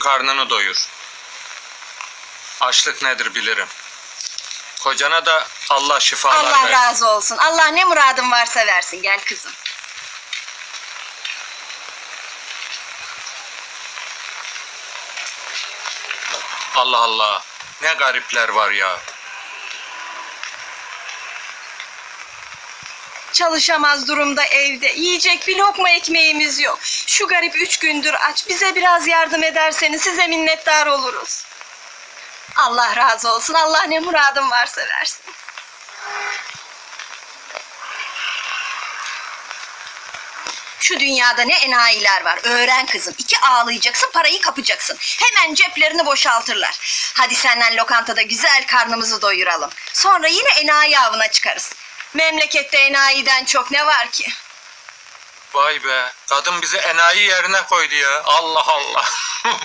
karnını doyur. Açlık nedir bilirim. Kocana da Allah şifalar Allah ver. razı olsun. Allah ne muradın varsa versin. Gel kızım. Allah Allah. Ne garipler var ya. Çalışamaz durumda evde. Yiyecek bir lokma ekmeğimiz yok. Şu garip üç gündür aç. Bize biraz yardım ederseniz size minnettar oluruz. Allah razı olsun. Allah ne muradın varsa versin. Şu dünyada ne enayiler var. Öğren kızım. İki ağlayacaksın, parayı kapacaksın. Hemen ceplerini boşaltırlar. Hadi senden lokantada güzel karnımızı doyuralım. Sonra yine enayi avına çıkarız. Memlekette enayiden çok ne var ki? Vay be. Kadın bizi enayi yerine koydu ya. Allah Allah.